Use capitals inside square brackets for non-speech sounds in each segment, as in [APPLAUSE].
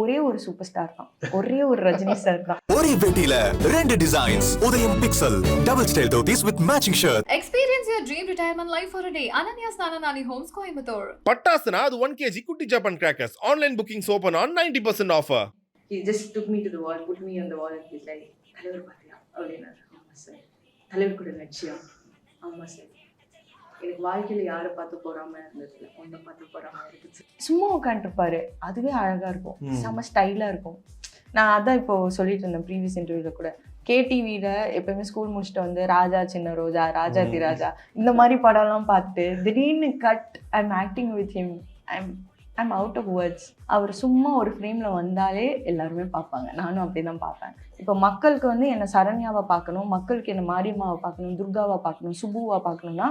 ஒரே ஒரு super star தான். ஒரே ஒரு ரஜினி சார் தான். ஒரே பெட்டியில ரெண்டு designs Udhayam pixel double style dhotis with matching shirt Experience your dream retirement life for a day. Ananya Snananani Homes, Coimbatore. பட்டாசுனா அது ஒன் கேஜி குட்டி Japan crackers online bookings open on ninety percent offer he just took me to the wall put me on the wall and he's like தலைவர் பார்த்தியா அப்படின்னாரு. ஆமா sir தலைவர் கூட லட்சியம். ஆமா சார் எனக்கு வாழ்க்கையில யாரை பார்த்து போறாம இருந்ததுல ஒன்றை பார்த்து போறாம இருந்துச்சு. சும்மா உட்காந்துருப்பாரு அதுவே அழகா இருக்கும். செம்ம ஸ்டைலா இருக்கும். நான் அதான் இப்போ சொல்லிட்டு இருந்தேன் ப்ரீவியஸ் இன்டர்வியூல கூட. கேடிவியில எப்பயுமே ஸ்கூல் முடிச்சுட்டு வந்து ராஜா சின்ன ரோஜா ராஜா தி ராஜா இந்த மாதிரி படம்லாம் பார்த்து திடீர்னு cut I'm acting with him I'm I'm out of words அவர் சும்மா ஒரு ஃப்ரேமில் வந்தாலே எல்லாருமே பார்ப்பாங்க. நானும் அப்படி தான் பார்ப்பேன். இப்போ மக்களுக்கு வந்து என்னை சரண்யாவை பார்க்கணும் மக்களுக்கு என்னை மாரியம்மாவை பார்க்கணும் துர்காவை பார்க்கணும் சுபுவா பார்க்கணும்னா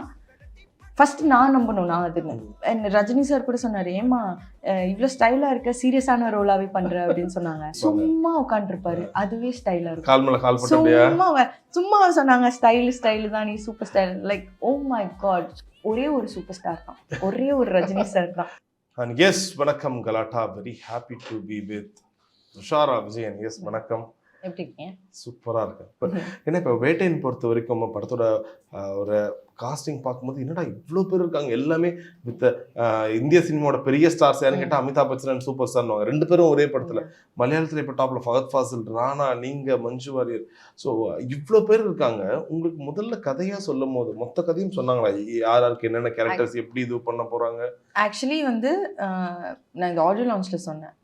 ஃபர்ஸ்ட் நான் நம்பணும் நான் அதுன்னு ரஜினி சார் கூட சொன்னார் ஏமா இவ்வளோ ஸ்டைலாக இருக்க சீரியஸான ரோலாவே பண்ற அப்படின்னு சொன்னாங்க. [LAUGHS] சும்மா உட்காந்துருப்பாரு அதுவே ஸ்டைலாக இருக்கும். சும்மா சும்மா சொன்னாங்க ஸ்டைல் ஸ்டைல் தான் நீ super style like oh my God ஒரே ஒரு சூப்பர் ஸ்டார் தான். ஒரே ஒரு ரஜினி சார் தான். அண்ட் எஸ் வணக்கம் Galatta. Very happy to be with Thushara Vijayan. Yes வணக்கம். எப்படி இருக்கீங்க? சூப்பரா இருக்கு இப்ப ஏன்னா இப்போ வேட்டையின் பொறுத்த வரைக்கும் படத்தோட ஒரு காஸ்டிங் பார்க்கும்போது என்னடா இவ்வளோ பேர் இருக்காங்க? எல்லாமே வித் இந்திய சினிமாவோட பெரிய ஸ்டார்ஸ் யாருன்னு கேட்டால் அமிதாப் பச்சன் சூப்பர் ஸ்டார்னுவாங்க ரெண்டு பேரும் ஒரே படத்துல. மலையாளத்துல இப்போ டாப்ல ஃபகத் ஃபாசில் ராணா நீங்க மஞ்சு வாரியர். ஸோ இவ்வளோ பேர் இருக்காங்க. உங்களுக்கு முதல்ல கதையா சொல்லும் போது மொத்த கதையும் சொன்னாங்களா? யார் யாருக்கு என்னென்ன கேரக்டர்ஸ் எப்படி இது பண்ண போறாங்க? ஆக்சுவலி வந்து நான் இந்த ஆடியோ லான்ச்சில் சொன்னேன்.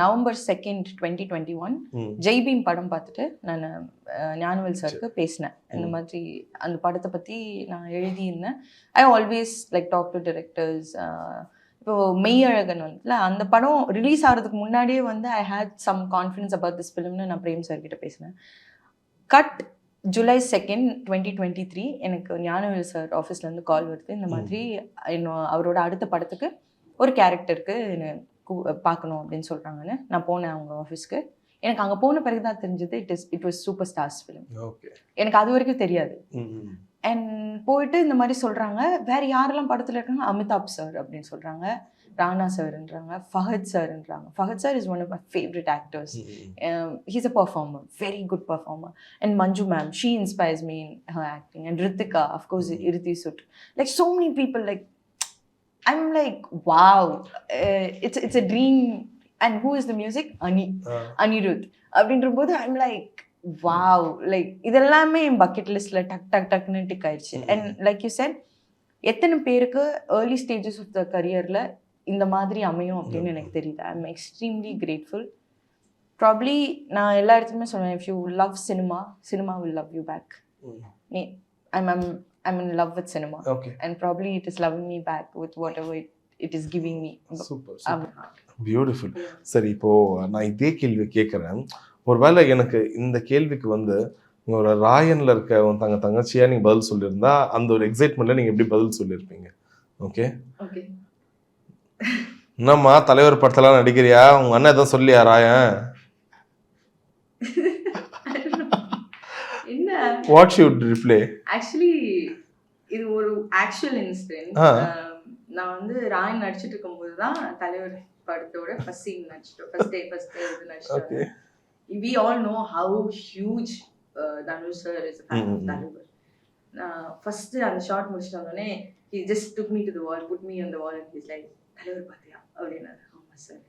November second twenty twenty one. Jai Bhim படம் பார்த்துட்டு நான் ஞானவேல் சாருக்கு பேசினேன். இந்த. மாதிரி அந்த படத்தை பற்றி நான் எழுதியிருந்தேன். I always like talk to directors இப்போ மெய்யழகன் வந்துல அந்த படம் ரிலீஸ் ஆகிறதுக்கு முன்னாடியே வந்து I had some confidence about this ஃபிலிம்னு நான் பிரேம் சார் கிட்ட பேசினேன். Cut July second twenty twenty three எனக்கு ஞானவேல் சார் ஆஃபீஸ்லேருந்து கால் வருது. இந்த மாதிரி இன்னும் அவரோட அடுத்த படத்துக்கு ஒரு கேரக்டருக்கு பார்க்கணும் அப்படின்னு சொல்கிறாங்கன்னு நான் போனேன் அவங்க ஆஃபீஸ்க்கு எனக்கு அங்கே போன பிறகு தான் தெரிஞ்சது it is it was super star's film okay எனக்கு அது வரைக்கும் தெரியாது. அண்ட் போயிட்டு இந்த மாதிரி சொல்கிறாங்க வேற யாரெல்லாம் படத்தில் இருக்காங்க? அமிதாப் சார் அப்படின்னு சொல்கிறாங்க ராணா சார்ன்றாங்க Fahadh சார்ன்றாங்க Fahadh sir is one of my favourite actors he's a performer very good performer and Manju ma'am she inspires me in her acting and Ritika of course இரித்தி should like so many people like I'm like wow it's it's a dream and who is the music Ani Anirudh அப்படின்ற போது I'm like wow like இதெல்லாமே என் bucket லிஸ்ட்ல டக் டக் டக்னு tick ஆயிடுச்சு. And like you said எத்தனை பேருக்கு ஏர்லி ஸ்டேஜஸ் ஆஃப் த கரியரில் இந்த மாதிரி அமையும் அப்படின்னு எனக்கு தெரியல I am extremely grateful probably நான் எல்லா இடத்துலையுமே சொல்லுவேன் if you love cinema cinema will love you back நீ I'm I'm I'm in love with cinema and probably it is loving me back with whatever it it is giving me super beautiful சரி இப்போ நான் இதே கேள்வி கேட்குறேன் ஒருவேளை எனக்கு இந்த கேள்விக்கு வந்து ஒரு ராயன்ல இருக்க உன் தங்க தங்கச்சியா நீங்க பதில் சொல்லியிருந்தா அந்த ஒரு எக்ஸைட்மெண்ட்ல நீங்க எப்படி பதில் சொல்லியிருப்பீங்க? ஓகே ஓகே என்னம்மா தலைவர் படத்தெல்லாம் நடிக்கிறியா? உங்க அண்ணன் எதுவும் சொல்லியா Raayan? What should reply actually இது ஒரு ஆக்சுவல் இன்சிடென்ட் ஆ. நான் வந்து ராயன் நடிச்சிட்டு இருக்கும்போது தான் தலைவர் படத்தோட ஃபர்ஸ்ட் சீன் நடிச்சிட்டோம். ஃபர்ஸ்ட் டே ஃபர்ஸ்ட் டே இது நடிச்சிட்டோம் we all fan of hmm, hmm. தலைவர் நான் ஃபர்ஸ்ட் அந்த ஷார்ட் முடிச்சிட்டு வந்தோடனே he just took me to the wall put me அந்த வால் அண்ட் ஹிஸ் லைக் தலைவர் பார்த்தியா அப்படின்னாரு. ஆமா சார்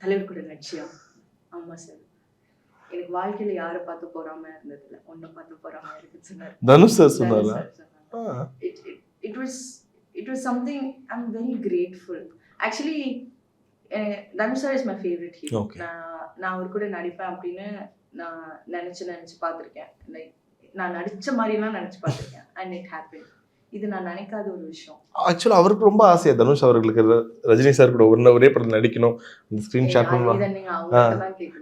தலைவர் கூட லட்சியம். ஆமா சார் எனக்கு வாழ்க்கையில யாரை பார்த்து போறாம இருந்ததில்ல. ஒன்றை பார்த்து போறாம இருக்குன்னு சொன்னார். தனுஷ் சார் சொன்னாரா? Sir it, it was it was something I'm very grateful. Actually, uh, Dhanush sir is my favourite hero. நான் நான் அவர் கூட நடிப்பேன் அப்படின்னு நான் நினைச்சு நினைச்சு பார்த்துருக்கேன் லைக் நான் நடிச்ச மாதிரிலாம் நினைச்சு பார்த்துருக்கேன் அண்ட் இட் ஹேப்பன் இது நான் நினைக்காத ஒரு விஷயம் ஆக்சுவலா அவருக்கு ரொம்ப ஆசையா தனுஷ் அவர்களுக்கு ரஜினி சார் கூட ஒரு ஒரே படம் நடிக்கணும் இந்த ஸ்கிரீன் ஷாட் பண்ணலாம்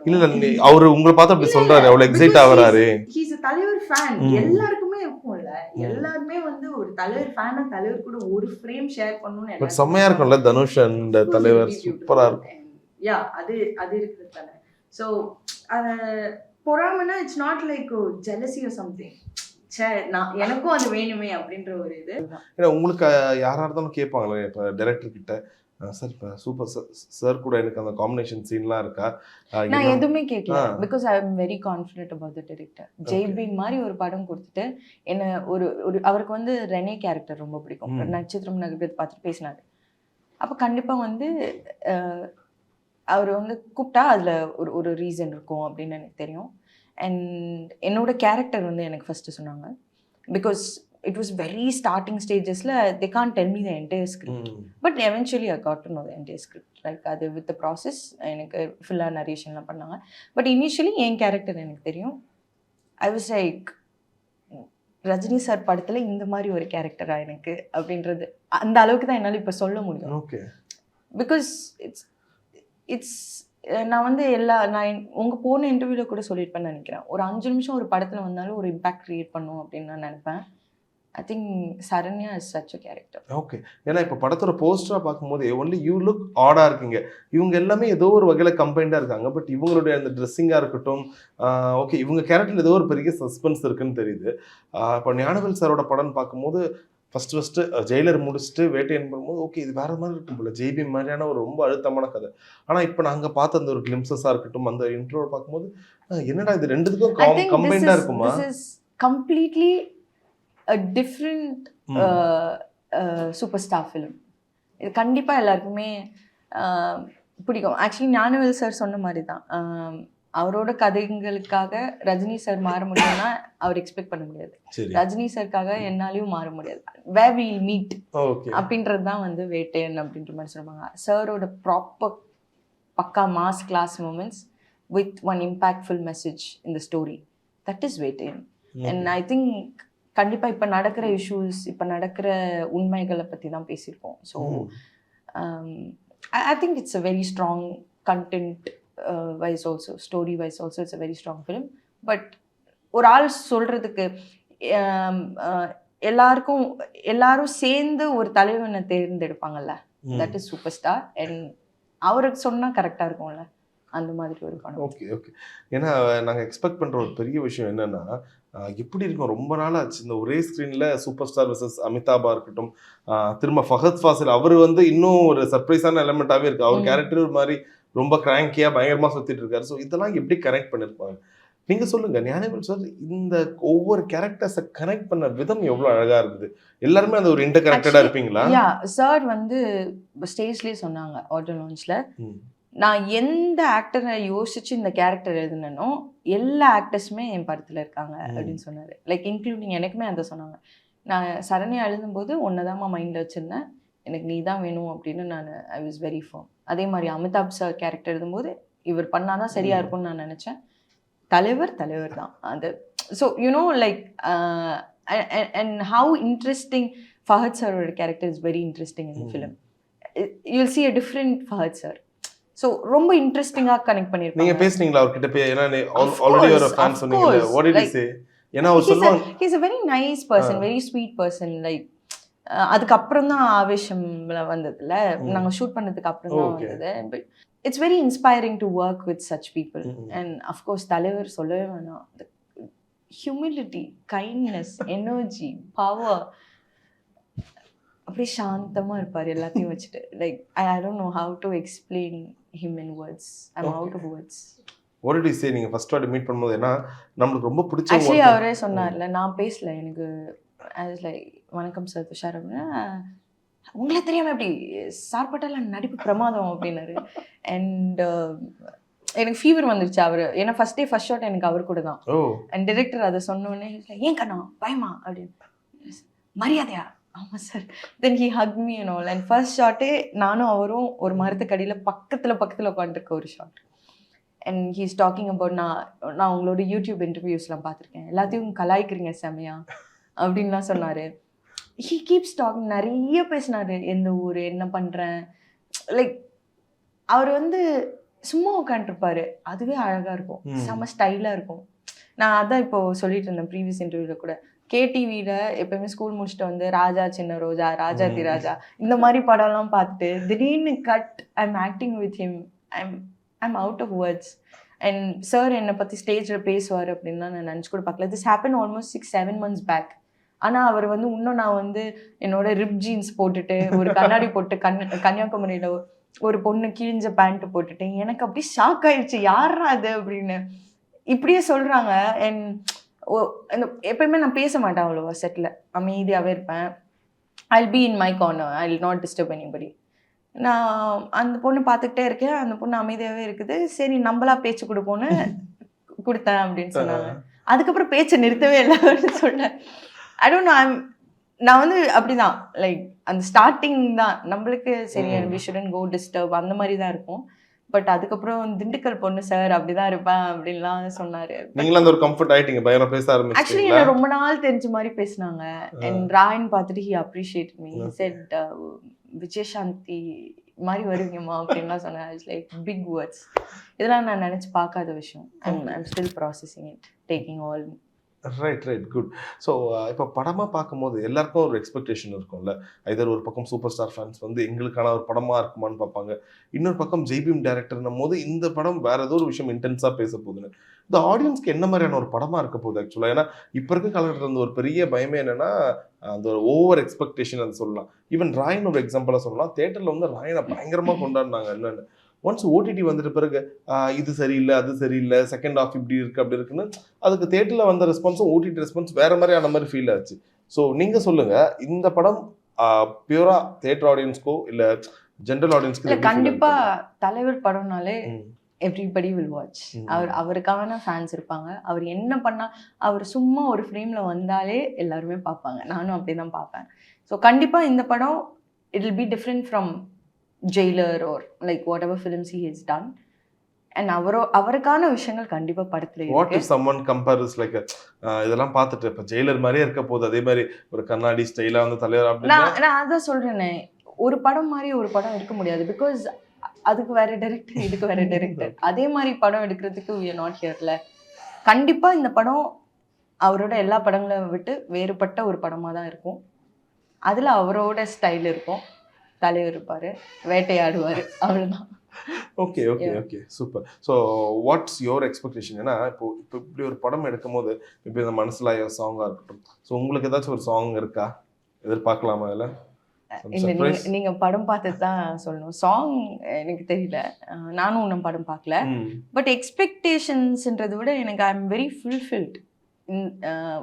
இல்ல அவரு உங்களை பார்த்து அப்படி சொல்றாரு. அவ்வளவு எக்ஸைட் ஆகுறாரு. ஹீஸ் தலைவர் ஃபேன். எல்லாருக்குமே இருக்கும்ல. எல்லாருமே வந்து ஒரு தலைவர் ஃபேனா தலைவர் கூட ஒரு ஃப்ரேம் ஷேர் பண்ணணும்னு பட் செம்மையா இருக்கும்ல தனுஷ் அண்ட் தலைவர்? சூப்பரா இருக்கும். யா அது அது இருக்குது தானே. So பொறாமனா it's not like jealousy or something say நான் எனக்கும் அது வேணுமே அப்படின்ற ஒரு இது. ஏன்னா உங்களுக்கு யாரா இருந்தாலும் கேட்பாங்களே இப்ப டைரக்டர் கிட்ட. சார் இப்போ சூப்பர் சார் கூட எனக்கு அந்த காம்பினேஷன் சீன்லாம் இருக்கா? நான் எதுவுமே கேட்கல. Because I am very confident about the director Jaypee மாதிரி ஒரு படம் கொடுத்துட்டு என்ன ஒரு ஒரு அவருக்கு வந்து ரெனே கேரக்டர் ரொம்ப பிடிக்கும். நட்சத்திரம் நகரத்தை பார்த்துட்டு பேசினாரு. அப்போ கண்டிப்பாக வந்து அவர் வந்து கூப்பிட்டா அதில் ஒரு ஒரு ரீசன் இருக்கும் அப்படின்னு எனக்கு தெரியும். அண்ட் என்னோட கேரக்டர் வந்து எனக்கு ஃபஸ்ட்டு சொன்னாங்க. Because it was very starting ஸ்டேஜஸில் they can't tell me the entire script. But eventually I got to know the entire script like அது வித் ப்ராசஸ் எனக்கு ஃபுல்லாக நரேஷன்லாம் பண்ணாங்க. பட் இனிஷியலி என் கேரக்டர் எனக்கு தெரியும். I was like Rajini sir படத்தில் இந்த மாதிரி ஒரு கேரக்டரா எனக்கு அப்படின்றது. அந்த அளவுக்கு தான் என்னால் இப்போ சொல்ல முடியும். ஓகே பிகாஸ் இட்ஸ் இட்ஸ் நான் வந்து எல்லா நான் உங்கள் போன இன்டர்வியூவில் கூட சொல்லியிருப்பேன்னு நினைக்கிறேன். ஒரு அஞ்சு நிமிஷம் ஒரு படத்தில் வந்தாலும் ஒரு இம்பாக்ட் க்ரியேட் பண்ணும் அப்படின்னு நான் நினைப்பேன். I think Saranya is such a character okay ஏன்னா இப்போ படத்தோட போஸ்டராக பார்க்கும்போது ஒன்லி யூ லுக் ஆடாக இருக்கீங்க. இவங்க எல்லாமே ஏதோ ஒரு வகையில் கம்பைண்டாக இருக்காங்க. பட் இவங்களுடைய அந்த ட்ரெஸ்ஸிங்காக இருக்கட்டும் ஓகே இவங்க கேரக்டரில் ஏதோ ஒரு பெரிய சஸ்பென்ஸ் இருக்குன்னு தெரியுது. இப்போ ஞானவேல் சாரோட படம்னு பார்க்கும்போது ஃபர்ஸ்ட் ஃபஸ்ட்டு ஜெயிலர் முடிச்சுட்டு வேட்டையன் பண்ணும்போது ஓகே இது வேற மாதிரி இருக்கும் போல. ஜெய்பி மாதிரியான ஒரு ரொம்ப அழுத்தமான கதை. ஆனால் இப்போ நாங்கள் பார்த்த அந்த ஒரு கிளிம்சஸாக இருக்கட்டும் அந்த இன்ட்ரோவை பார்க்கும்போது என்னடா இது ரெண்டுத்துக்கும் கம்பைண்டாக இருக்குமா? this is completely a different ம். uh, uh, superstar film. இது கண்டிப்பாக எல்லாருக்குமே பிடிக்கும். ஆக்சுவலி ஞானவேல் சார் சொன்ன மாதிரி தான் அவரோட கதைகளுக்காக ரஜினி சார் மாற முடியும்னா அவர் எக்ஸ்பெக்ட் பண்ண முடியாது. ரஜினி சாருக்காக என்னாலையும் மாற முடியாது. வே வில் மீட் அப்படின்றது தான் வந்து வேட்டையன் அப்படின்ற மாதிரி சொல்லுவாங்க. சாரோட ப்ராப்பர் பக்கா mass class moments with one impactful message இந்த story that is Vettaiyan. And I think கண்டிப்பாக இப்போ நடக்கிற இஷ்யூஸ் இப்போ நடக்கிற உண்மைகளை பற்றி தான் பேசியிருக்கோம். So I think it's a very strong content wise also story wise also it's a very strong film but ஒரு ஆள் சொல்கிறதுக்கு எல்லாருக்கும் எல்லாரும் சேர்ந்து ஒரு தலைவனை தேர்ந்தெடுப்பாங்கல்ல? That is super star and அவருக்கு சொன்னால் கரெக்டாக இருக்கும்ல? அந்த மாதிரி ஒரு படம். ஓகே ஓகே ஏன்னா நாங்கள் எக்ஸ்பெக்ட் பண்ணுற ஒரு பெரிய விஷயம் என்னன்னா எப்படி இருக்கும். ரொம்ப நாள் ஆச்சு இந்த ஒரே ஸ்க்ரீனில் சூப்பர் ஸ்டார் வர்சஸ் அமிதாபா இருக்கட்டும் திரும்ப ஃபஹத் ஃபாசில் அவர் வந்து இன்னும் ஒரு சர்ப்ரைஸான எலமெண்ட்டாகவே இருக்கு. அவர். கேரக்டர் ஒரு மாதிரி ரொம்ப கிராங்கியாக பயங்கரமாக சுற்றிட்டு இருக்காரு. ஸோ இதெல்லாம் எப்படி கனெக்ட் பண்ணியிருப்பாங்க நீங்க சொல்லுங்க ஞானவேல் சார் இந்த ஒவ்வொரு கேரக்டர்ஸை கனெக்ட் பண்ண விதம் எவ்வளோ அழகா இருக்குது? எல்லாருமே அந்த ஒரு இன்டர் கனெக்டடா Actually, இருப்பீங்களா? சார் வந்து ஸ்டேஜ்லேயே சொன்னாங்க ஆட்டோ லான்ச்சில். நான் எந்த ஆக்டரை யோசிச்சு இந்த கேரக்டர் எழுதுனனோ எல்லா ஆக்டர்ஸுமே என் படத்தில் இருக்காங்க. அப்படின்னு சொன்னார். லைக் இன்க்ளூடிங் எனக்குமே அதை சொன்னாங்க. நான் சரண்யா எழுதும்போது ஒன்று தான் மைண்டில் வச்சுருந்தேன். எனக்கு நீ தான் வேணும் அப்படின்னு நான் ஐ வாஸ் வெரி ஃபார்ம் அதே மாதிரி அமிதாப் சார் கேரக்டர் எழுதும்போது இவர் பண்ணாதான் சரியா ம். இருக்கும்னு நான் நினச்சேன். தலைவர் தலைவர் தான். அது so you know like and how interesting Fahadh சாரோட character is very interesting in. Film you'll see a different Fahadh sir so ரொம்ப இன்ட்ரெஸ்டிங்காக கனெக்ட் நீங்க பண்ணியிருப்பாங்க பேசுனீங்களா அவர்கிட்ட போய்? ஏன்னா ஆல்ரெடி ஒரு fan course. What Like- say ஏன்னா அவர் சொல்லுவாங்க he's a very nice person very sweet person. Like அதுக்கப்புறம் தான் ஆவேஷம்ல வந்ததுல. நாங்க ஷூட் பண்ணதுக்கு அப்புறம் தான். வந்தது. But it's very inspiring to work with such people. And of course தலைவர் சொல்லவே வேணாம். ஹியூமிலிட்டி கைண்ட்னஸ் எனர்ஜி பவர் அப்படியே சாந்தமா இருப்பார் எல்லாத்தையும் வச்சுட்டு. Like I I don't know how to explain him in words Okay. Out of words what did say நீங்க first வாட்டி மீட் பண்ணும்போது ஏன்னா நம்மளுக்கு ரொம்ப பிடிச்ச ஆக்சுவலி அவரே சொன்னார்ல நான் பேசல எனக்கு லைக் வணக்கம் சார் துஷார் அப்படின்னா உங்களை தெரியாம எப்படி? சார் பட்டால நடிப்பு பிரமாதம் அப்படின்னாரு. அண்ட் எனக்கு ஃபீவர் வந்துருச்சு அவர். ஏன்னா ஃபர்ஸ்ட் டே ஃபர்ஸ்ட் ஷாட் எனக்கு அவர் கூட தான். அண்ட் டிரெக்டர் அதை சொன்னோடனே ஏன் கண்ணா? பயமா? அப்படின்னு. மரியாதையா? ஆமாம் sir then he hug me and all and first ஷாட்டே நானும் அவரும் ஒரு மரத்துக்கடியில் பக்கத்தில் பக்கத்தில் உட்காந்துருக்க ஒரு shot and he's talking about நான் நான் உங்களோட யூடியூப் இன்டர்வியூஸ்லாம் பார்த்துருக்கேன். எல்லாத்தையும் கலாய்க்கிறீங்க செமையா அப்படின்லாம் சொன்னார். ஹீ கீப்ஸ் டாக்கிங் நிறைய பேசினாரு. எந்த ஊர் என்ன பண்ணுறேன் லைக் அவர் வந்து சும்மா உட்காந்துருப்பாரு அதுவே அழகாக இருக்கும். ம். செம ஸ்டைலாக இருக்கும். நான் அதான் இப்போ சொல்லிட்டு இருந்தேன் ப்ரீவியஸ் இன்டர்வியூவில் கூட. கேடிவியில் எப்பயுமே ஸ்கூல் முடிச்சுட்டு வந்து ராஜா சின்ன ரோஜா ராஜா தி ம். ராஜா இந்த மாதிரி படம்லாம் பார்த்துட்டு திடீர்னு cut I'm acting with him I'm I'm out of words and sir என்னை பற்றி ஸ்டேஜில் பேசுவார் அப்படின்லாம் நான் நினச்சி கூட பார்க்கல. This happen almost six seven months back ஆனா அவர் வந்து இன்னும் நான் வந்து என்னோட ரிப் ஜீன்ஸ் போட்டுட்டு ஒரு கண்ணாடி போட்டு கண் கன்னியாகுமரியில ஒரு பொண்ணு கிழிஞ்ச பேண்ட் போட்டுட்டு எனக்கு அப்படியே ஷாக் ஆயிடுச்சு. யாரா அது அப்படின்னு. இப்படியே சொல்றாங்க. என் எப்பயுமே நான் பேச மாட்டேன் அவ்வளோவா செட்டில் அமைதியாகவே இருப்பேன். I'll be in my corner I not disturb anybody நான் அந்த பொண்ணு பார்த்துக்கிட்டே இருக்கேன். அந்த பொண்ணு அமைதியாகவே இருக்குது. சரி நம்மளா பேச்சு கொடுப்போன்னு [LAUGHS] கொடுத்தேன் அப்படின்னு சொன்னாங்க. அதுக்கப்புறம் பேச்சை நிறுத்தவே இல்லை அப்படின்னு சொன்னேன் ஐ டோன்ட் நோ ஐம் நான் வந்து அப்படிதான். லைக் அந்த ஸ்டார்டிங் தான். நம்மளுக்கு சரி. வி ஷுடன் கோ டிஸ்டர்ப் அந்த மாதிரி தான் இருக்கும். பட் அதுக்கப்புறம் திண்டுக்கல் பொண்ணு சார் அப்படிதான் இருப்பேன் அப்படின்லாம் சொன்னாரு. நீங்களும் அந்த ஒரு கம்ஃபர்ட் ஆயிட்டீங்க பயங்கரம் பேச ஆக்சுவலி ஆரம்பிச்சிட்டீங்களா என்ன ரொம்ப நாள் தெரிஞ்ச மாதிரி பேசினாங்க. அண்ட் ராயன் பார்த்துட்டு he appreciate me. Said Vijayashanti மாதிரி வருவீங்கம்மா அப்படின்லாம் சொன்னேன் லைக் பிக் வேர்ட்ஸ் இதெல்லாம் நான் நினைச்சு பார்க்காத விஷயம். And I'm still processing it taking all right right good so இப்போ படமாக பார்க்கும்போது எல்லாருக்கும் ஒரு எக்ஸ்பெக்டேஷன் இருக்கும்ல. ஐதர் ஒரு பக்கம் சூப்பர் ஸ்டார் ஃபேன்ஸ் வந்து எங்களுக்கான ஒரு படமாக இருக்குமான்னு பார்ப்பாங்க. இன்னொரு பக்கம் ஜெய்பீம் டேரக்டர்னும் போது இந்த படம் வேற ஏதோ ஒரு விஷயம் இன்டென்ஸாக பேச போகுதுன்னு. இந்த ஆடியன்ஸ்க்கு என்ன மாதிரியான ஒரு படமாக இருக்க போகுது ஆக்சுவலாக ஏன்னா இப்போ இருக்க காலகட்டத்தில் இருந்த ஒரு பெரிய பயமே என்னென்னா அந்த ஒரு ஓவர் எக்ஸ்பெக்டேஷன் அது சொல்லலாம். ஈவன் ராயன் ஒரு எக்ஸாம்பிளாக சொல்லலாம். தேட்டரில் வந்து ராயனை பயங்கரமாக கொண்டாடினாங்க என்னென்னு. ஒன்ஸ் ஓடிடி வந்துட்ட பிறகு இது சரியில்லை அது சரியில்லை செகண்ட் ஆஃப் இப்படி இருக்கு அப்படி இருக்குன்னு அதுக்கு தேட்டரில் வந்த ரெஸ்பான்ஸும் ஓடிடி ரெஸ்பான்ஸ் வேற மாதிரி ஆன மாதிரி ஃபீல் ஆச்சு. ஸோ நீங்க சொல்லுங்க இந்த படம் பியூரா தேட்டர் ஆடியன்ஸ்க்கோ இல்ல ஜென்ரல் ஆடியன்ஸ்க்கு இல்ல கண்டிப்பா தலைவர் படம்னாலே. Everybody will watch. அவர் அவருக்கான ஃபேன்ஸ் இருப்பாங்க. அவர் என்ன பண்ணா அவர் சும்மா ஒரு ஃப்ரேம்ல வந்தாலே எல்லாருமே பார்ப்பாங்க. நானும் அப்படிதான் பார்ப்பேன். ஸோ கண்டிப்பா இந்த படம் it will be different from Jailer or like whatever films he is done and அவரோ அவருக்கான விஷயங்கள் கண்டிப்பா படத்துல what if someone compares like இதெல்லாம் பார்த்துட்டு இப்போ ஜெயிலர் மாதிரியே இருக்க போகுது. அதே மாதிரி ஒரு கண்ணாடி ஸ்டைலா வந்து தலைவர் அப்படின்னா நான் நான் அதான் சொல்றேனே. ஒரு படம் மாதிரி ஒரு படம் இருக்க முடியாது. பிகாஸ் அதுக்கு வேற டைரக்டர் இதுக்கு வேற டைரக்டர் [LAUGHS] அதே மாதிரி படம் எடுக்கிறதுக்கு are நாட் ஹியர்ல கண்டிப்பா இந்த படம் அவரோட எல்லா படங்களை விட்டு வேறுபட்ட ஒரு படமா தான் இருக்கும். அதுல அவரோட ஸ்டைல் இருக்கும். தலைவர் இருப்பாரு வேட்டையாடுவாரு. அவ்வளவுதான். Okay okay. Okay super so what's your expectation ஏன்னா இப்போ இப்போ இப்படி ஒரு படம் எடுக்கும் போது இப்போ இந்த மனசுல சாங்காக இருக்கட்டும். ஸோ உங்களுக்கு ஏதாச்சும் ஒரு சாங் இருக்கா? எதிர்பார்க்கலாமா அதில்? இல்ல நீங்க நீங்க படம் பார்த்து தான் சொல்லணும். சாங் எனக்கு தெரியல. நானும் இன்னும் படம் பார்க்கல. பட் எக்ஸ்பெக்டேஷன்ஸ்ன்றதை விட எனக்கு ஐ எம் வெரி ஃபுல்ஃபில்ட்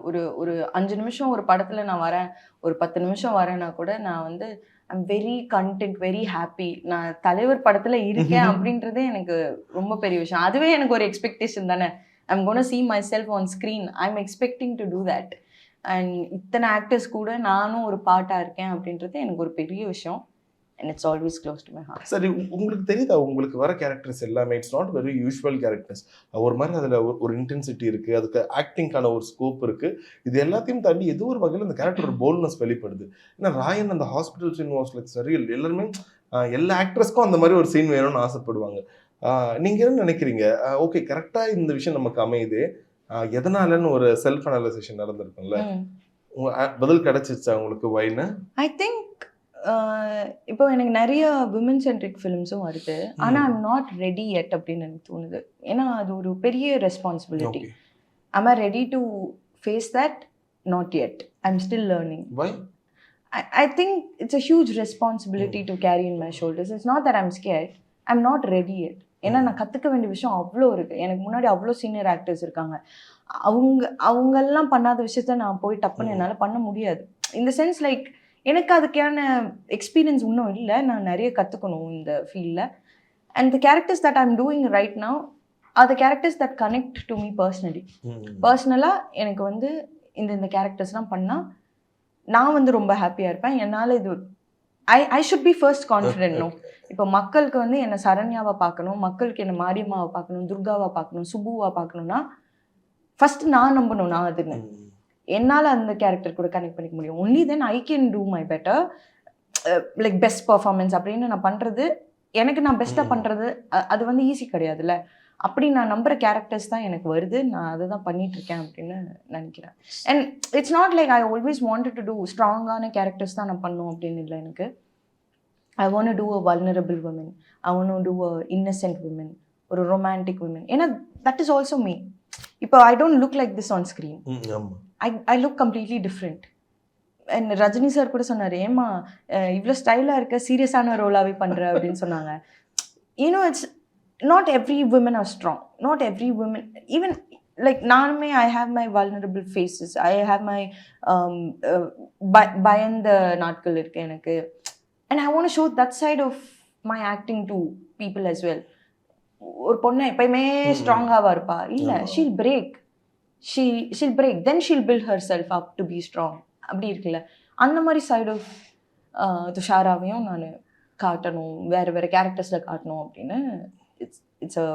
ஒரு ஒரு அஞ்சு நிமிஷம் ஒரு படத்துல நான் வரேன் ஒரு பத்து நிமிஷம் வரேன்னா கூட நான் வந்து I'm very content very happy நான் தலைவர் படத்துல இருக்கேன் [LAUGHS] அப்படின்றதே எனக்கு ரொம்ப பெரிய விஷயம். அதுவே எனக்கு ஒரு எக்ஸ்பெக்டேஷன் தானே. I'm gonna see myself on screen I am expecting to do that and இத்தனை ஆக்டர்ஸ் கூட நானும் ஒரு பாட்டாக இருக்கேன் அப்படின்றது எனக்கு ஒரு பெரிய விஷயம். And it's always close to my heart சரி உங்களுக்கு தெரியுதா? உங்களுக்கு வர கேரக்டர்ஸ் எல்லாமே it's not very usual characters ஒரு மாதிரி அதில் ஒரு இன்டென்சிட்டி இருக்கு அதுக்கு ஆக்டிங்கான ஒரு ஸ்கோப் இருக்கு. இது எல்லாத்தையும் தாண்டி ஏதோ ஒரு வகையில் இந்த கேரக்டர் ஒரு போல்ட்னஸ் வெளிப்படுது. ஏன்னா ராயன் அந்த hospital scene was like surreal எல்லாருமே எல்லா ஆக்ட்ரஸ்க்கும் அந்த மாதிரி ஒரு சீன் வேணும்னு ஆசைப்படுவாங்க. ஆஹ், நீங்க என்ன நினைக்கிறீங்க? ஓகே கரெக்டா இந்த விஷயம் நமக்கு அமையுது. எதனாலன்னு ஒரு செல்ஃப் அனலைசேஷன் நடந்திருக்கும்ல பதில் கிடைச்சிருச்சா உங்களுக்கு? வைன்னு ஐ திங்க் இப்போ எனக்கு நிறைய விமன் சென்ட்ரிக் ஃபிலிம்ஸும் வருது. ஆனால் ஐம் நாட் ரெடி yet அப்படின்னு எனக்கு தோணுது. ஏன்னா அது ஒரு பெரிய responsibility I'm are ready to face that not yet. I'm still learning I, I think it's a huge responsibility to carry in my shoulders. It's not that I'm scared. I'm not ready yet. ஏன்னா நான் கற்றுக்க வேண்டிய விஷயம் அவ்வளோ இருக்குது எனக்கு முன்னாடி அவ்வளோ சீனியர் ஆக்டர்ஸ் இருக்காங்க. அவங்க அவங்கெல்லாம் பண்ணாத விஷயத்த நான் போய் டப்புன்னு ம். என்னால் பண்ண முடியாது. இந்த சென்ஸ் லைக் எனக்கு அதுக்கான எக்ஸ்பீரியன்ஸ் இன்னும் இல்லை. நான் நிறைய கற்றுக்கணும் இந்த ஃபீல்டில் and the characters that I'm doing right now are the characters that connect to me personally பர்சனலாக எனக்கு வந்து இந்த இந்த கேரக்டர்ஸ்லாம் பண்ணால் நான் வந்து ரொம்ப ஹாப்பியாக இருப்பேன். என்னால் இது I I should be first confident no இப்போ மக்களுக்கு வந்து என்னை சரண்யாவை பார்க்கணும் மக்களுக்கு என்னை மாரியம்மாவை பார்க்கணும் துர்காவை பார்க்கணும் சுபுவா பார்க்கணும்னா ஃபர்ஸ்ட் நான் நம்பணும் நான் அதுன்னு. என்னால் அந்த கேரக்டர் கூட கனெக்ட் பண்ணிக்க முடியும். Only then I can do my better like best performance அப்படின்னு நான் பண்ணுறது எனக்கு நான் பெஸ்ட்டாக. பண்ணுறது அது வந்து ஈஸி கிடையாதுல்ல. அப்படி நான் நம்புற கேரக்டர்ஸ் தான் எனக்கு வருது. நான் அதை தான் பண்ணிட்டு இருக்கேன் அப்படின்னு நினைக்கிறேன். And it's not like I always wanted to do ஸ்ட்ராங்கான கேரக்டர்ஸ் தான் நான் பண்ணும் அப்படின்னு இல்லை எனக்கு. I want do a vulnerable woman I want do a innocent woman ஒரு ரொமான்டிக் உமன் ஏன்னா தட் இஸ் ஆல்சோ மீ இப்போ I don't look like this on screen I, I look completely different. And Rajini sir கூட சொன்னார் ஏமா இவ்வளோ ஸ்டைலாக இருக்க சீரியஸான ரோலாகவே பண்ணுற அப்படின்னு சொன்னாங்க. You know it's not every woman are strong not every woman even like நானுமே I have my vulnerable phases I have my பயந்த நாட்கள் இருக்கு எனக்கு. And I want show that side of my acting to people as well ஒரு பொண்ணு எப்பயுமே ஸ்ட்ராங்காவா இருப்பா. இல்ல. She'll break she she'll break then she'll build herself up to be strong அப்படி இருக்குல்ல. அந்த மாதிரி சைடு ஆஃப் uh, துஷாராவையும் நான் காட்டணும். வேறு வேறு கேரக்டர்ஸில் காட்டணும் அப்படின்னு. It's it's a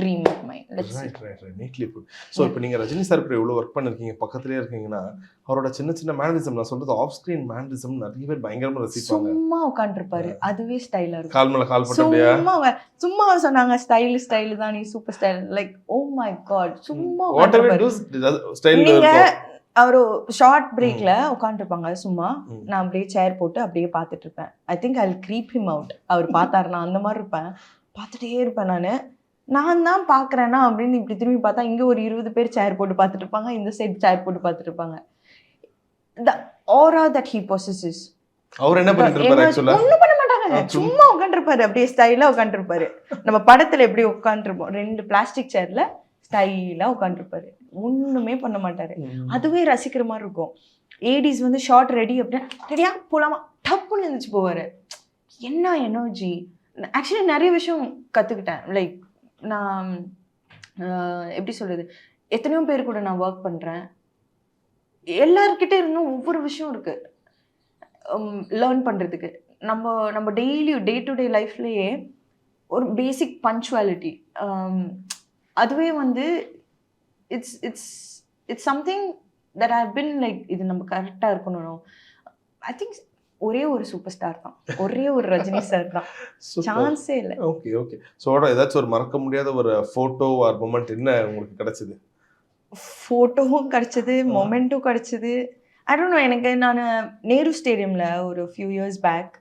dream of my let's right right right neatly put so இப்போ நீங்கள் ரஜினி சார் கூட எவ்வளோ ஒர்க் பண்ணிருக்கீங்க? பக்கத்துலேயே இருக்கீங்கன்னா அவரோட சின்ன சின்ன மேனரிசம் நான் சொல்றது ஆஃப் ஸ்க்ரீன் மேனரிசம் நிறைய பேர் பயங்கரமா ரசிப்பாங்க. சும்மா உட்காந்துருப்பாரு அதுவே ஸ்டைலா இருக்கும். கால் மேல கால் போட்டு சும்மா சும்மா சொன்னாங்க ஸ்டைல் ஸ்டைல் தான் நீ super style like oh my God சும்மா ஸ்டைல் நீங்க அவரு ஷார்ட் பிரேக்ல உட்காந்துருப்பாங்க சும்மா. ம். நான் அப்படியே சேர் போட்டு அப்படியே பார்த்துட்டு இருப்பேன். I think I creep him out அவர் பார்த்தாருனா அந்த மாதிரி இருப்பேன். பார்த்துட்டே இருப்பேன் நான். நான் தான் பார்க்குறேன்னா அப்படின்னு இப்படி திரும்பி பார்த்தா இங்கே ஒரு இருபது பேர் சேர் போட்டு பார்த்துட்டு இருப்பாங்க இந்த சைடு சேர் போட்டு பார்த்துட்டு இருப்பாங்க த ஆரா தட் ஹீ பொசஸஸ் அவர் என்ன ஒன்றும் பண்ண மாட்டாங்க. சும்மா உட்காந்துருப்பாரு அப்படியே ஸ்டைலாக உட்காந்துருப்பாரு நம்ம படத்துல எப்படி உட்காந்துருப்போம் ரெண்டு பிளாஸ்டிக் சேர்ல ஸ்டைலாக உட்காந்துருப்பாரு ஒண்ணுமே பண்ண மாட்டாரு. அதுவே ரசிக்கிற மாதிரி இருக்கும். ஏடிஸ் வந்து ஷார்ட் ரெடி அப்படின்னா ரெடியா போலாமா? டப்புன்னு இருந்துச்சு போவாரு. என்ன எனர்ஜி ஆக்சுவலி நிறைய விஷயம் கற்றுக்கிட்டேன் லைக் நான் எப்படி சொல்கிறது எத்தனையோ பேர் கூட நான் ஒர்க் பண்ணுறேன் எல்லார்கிட்ட இருந்தும் ஒவ்வொரு விஷயம் இருக்குது லேர்ன் பண்ணுறதுக்கு நம்ம நம்ம டெய்லி டே டு டே லைஃப்லேயே ஒரு பேசிக் பஞ்சுவாலிட்டி அதுவே வந்து it's it's it's something that how been like இது நம்ம கரெக்டாக இருக்கணும் ஐ திங்க் ஒரே ஒரு சூப்பர் ஸ்டார் தான். ஒரே ஒரு ரஜினி சார் தான். சான்ஸே இல்லை. ஓகே ஓகே ஸோ ஏதாச்சும் ஒரு மறக்க முடியாத ஒரு ஃபோட்டோ ஆர் மொமெண்ட் என்ன உங்களுக்கு கிடைச்சது? ஃபோட்டோவும் கிடச்சிது மொமெண்ட்டும் கிடச்சிது. ஐ டோன்ட் நோ எனக்கு நான் நேரு ஸ்டேடியமில் ஒரு ஃபியூ இயர்ஸ் பேக்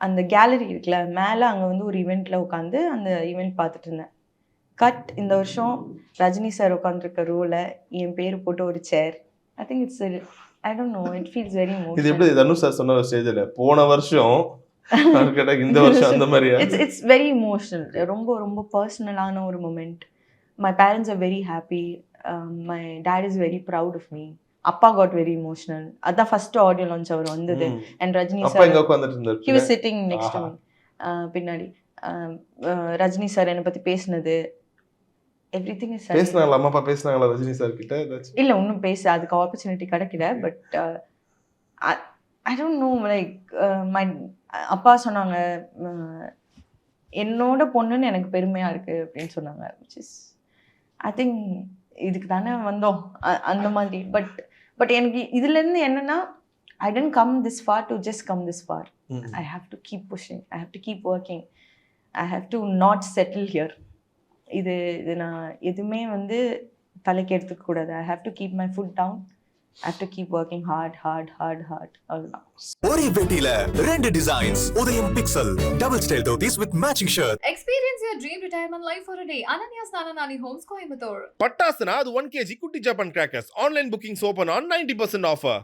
அந்த கேலரி இருக்குல்ல மேலே அங்கே வந்து ஒரு ஈவெண்ட்டில் உட்காந்து அந்த ஈவெண்ட் பார்த்துட்டு இருந்தேன். கட் இந்த வருஷம் ரஜினி சார் உட்காந்துருக்க ரோல என் பேர் போட்டு ஒரு chair I think it's I don't know it feels very இது எப்படி தனுஷ் சார் சொன்ன ஸ்டேஜில்? போன வருஷம் இந்த வருஷம் அந்த மாதிரியா? இட்ஸ் இட்ஸ் வெரி இமோஷனல் ரொம்ப ரொம்ப பர்சனலான ஒரு moment my parents are very happy my dad is very proud of me அப்பா காட் வெரி இமோஷனல் அதான் ஃபர்ஸ்ட் ஆடியோ லான்ச் அவர் வந்தது. And Rajini sir he was sitting next. பின்னாடி. ரஜினி சார் என்னை பத்தி பேசினது. எவ்ரி திங் இஸ் பேசினாங்களா? அம்மா அப்பா பேசினாங்களா? ரஜினி சார் கிட்ட? ஏதாச்சும்? இல்லை ஒன்றும் பேச அதுக்கு ஆப்பர்ச்சுனிட்டி கிடைக்கல but I don't know like my அப்பா சொன்னாங்க என்னோட பொண்ணுன்னு எனக்கு பெருமையா இருக்கு அப்படின்னு சொன்னாங்க விச் இஸ் ஐ திங்க் இதுக்கு தானே வந்தோம் அந்த மாதிரி. பட் பட் எனக்கு இதுலேருந்து என்னன்னா I didn't come this far to just come this far. I have to keep pushing I have to keep working I have to not settle here இது இது நான் எதுவுமே வந்து தலைக்கு எடுத்துக்க கூடாது. I have to keep my foot down have to keep working hard hard hard hard அவ்வளோதான் ஒரே வேட்டியில ரெண்டு designs Udhayam pixel double style dhotis with matching shirt Experience your dream retirement life for a day. Ananya Snananani Homes, Coimbatore. பட்டாசுனா அது one KG குட்டி Japan crackers online bookings open on ninety percent offer